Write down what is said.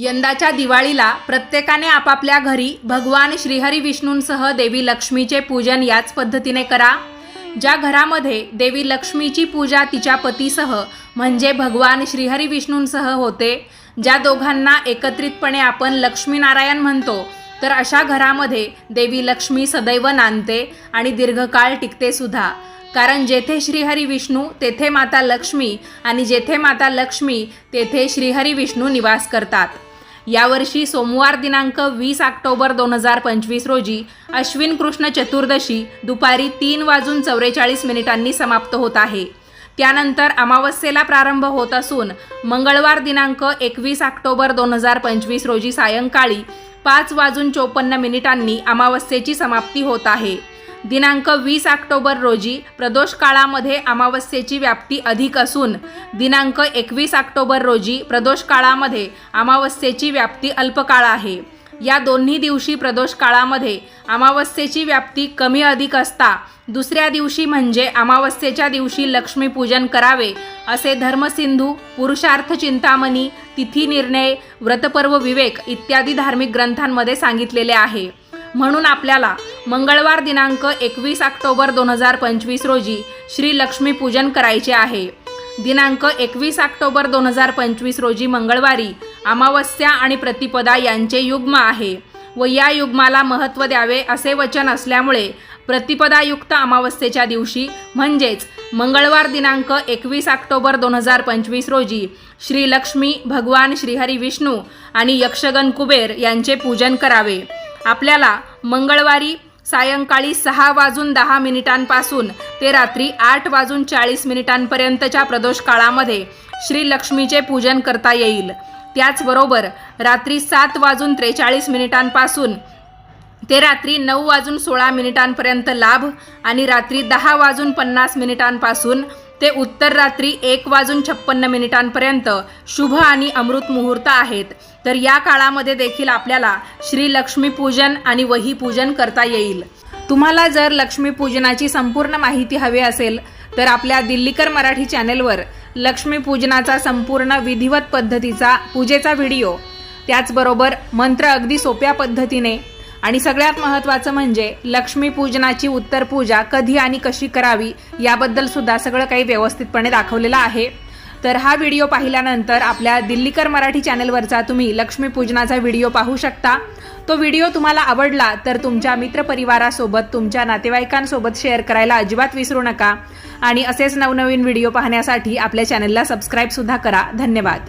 यंदाच्या दिवाळीला प्रत्येकाने आपापल्या घरी भगवान श्रीहरी विष्णूंसह देवी लक्ष्मीचे पूजन याच पद्धतीने करा. ज्या घरामध्ये देवी लक्ष्मीची पूजा तिच्या पतीसह म्हणजे भगवान श्रीहरी विष्णूंसह होते ज्या दोघांना एकत्रितपणे आपण लक्ष्मीनारायण म्हणतो तर अशा घरामध्ये देवी लक्ष्मी सदैव नांदते आणि दीर्घकाळ टिकते सुद्धा. कारण जेथे श्रीहरी विष्णू तेथे माता लक्ष्मी आणि जेथे माता लक्ष्मी तेथे श्रीहरी विष्णू निवास करतात. यावर्षी सोमवार दिनांक वीस ऑक्टोबर दोन हजार पंचवीस रोजी अश्विन कृष्ण चतुर्दशी दुपारी तीन वाजून चौवेचाळीस मिनिटांनी समाप्त होत आहे. त्यानंतर अमावस्येला प्रारंभ होत असून मंगळवार दिनांक एकवीस ऑक्टोबर दोन हजार पंचवीस रोजी सायंकाळी पाच वाजून चोपन्न मिनिटांनी अमावस्येची समाप्ती होत आहे. दिनांक वीस ऑक्टोबर रोजी प्रदोष काळामध्ये अमावस्येची व्याप्ती अधिक असून दिनांक एकवीस ऑक्टोबर रोजी प्रदोष काळामध्ये अमावस्येची व्याप्ती अल्पकाळ आहे. या दोन्ही दिवशी प्रदोष काळामध्ये अमावस्येची व्याप्ती कमी अधिक असता. दुसऱ्या दिवशी म्हणजे अमावस्येच्या दिवशी लक्ष्मीपूजन करावे असे धर्मसिंधू पुरुषार्थ चिंतामणी तिथी निर्णय व्रतपर्व विवेक इत्यादी धार्मिक ग्रंथांमध्ये सांगितलेले आहे. म्हणून आपल्याला मंगळवार दिनांक एकवीस ऑक्टोबर दोन हजार पंचवीस रोजी श्री लक्ष्मी पूजन करायचे आहे. दिनांक एकवीस ऑक्टोबर दोन हजार पंचवीस रोजी मंगळवारी अमावस्या आणि प्रतिपदा यांचे युग्म आहे व या युग्माला महत्त्व द्यावे असे वचन असल्यामुळे प्रतिपदायुक्त अमावस्येच्या दिवशी म्हणजेच मंगळवार दिनांक एकवीस ऑक्टोबर दोन हजार पंचवीस रोजी श्री लक्ष्मी भगवान श्रीहरी विष्णू आणि यक्षगण कुबेर यांचे पूजन करावे. आपल्याला मंगळवारी सायंकाळी सहा वाजून दहा मिनिटांपासून ते रात्री आठ वाजून चाळीस मिनिटांपर्यंतच्या प्रदोष काळामध्ये श्री लक्ष्मीचे पूजन करता येईल. त्याचबरोबर रात्री सात वाजून त्रेचाळीस मिनिटांपासून ते रात्री नऊ वाजून सोळा मिनिटांपर्यंत लाभ आणि रात्री दहा वाजून पन्नास मिनिटांपासून ते उत्तर रात्री एक वाजून छप्पन्न मिनिटांपर्यंत शुभ आणि अमृत मुहूर्त आहेत. तर या काळामध्ये देखील आपल्याला श्री लक्ष्मीपूजन आणि वही पूजन करता येईल. तुम्हाला जर लक्ष्मीपूजनाची संपूर्ण माहिती हवी असेल तर आपल्या दिल्लीकर मराठी चॅनेलवर लक्ष्मीपूजनाचा संपूर्ण विधिवत पद्धतीचा पूजेचा व्हिडिओ त्याचबरोबर मंत्र अगदी सोप्या पद्धतीने आणि सगळ्यात महत्त्वाचं म्हणजे लक्ष्मी पूजनाची उत्तर पूजा कधी आणि कशी करावी याबद्दल सुद्धा सगळं काही व्यवस्थितपणे दाखवलेलं आहे. तर हा व्हिडिओ पाहिल्यानंतर आपल्या दिल्लीकर मराठी चॅनलवरचा तुम्ही लक्ष्मी पूजनाचा व्हिडिओ पाहू शकता. तो व्हिडिओ तुम्हाला आवडला तर तुमच्या मित्रपरिवारासोबत तुमच्या नातेवाईकांसोबत शेअर करायला अजिबात विसरू नका. आणि असेच नवनवीन व्हिडिओ पाहण्यासाठी आपल्या चॅनलला सबस्क्राईबसुद्धा करा. धन्यवाद.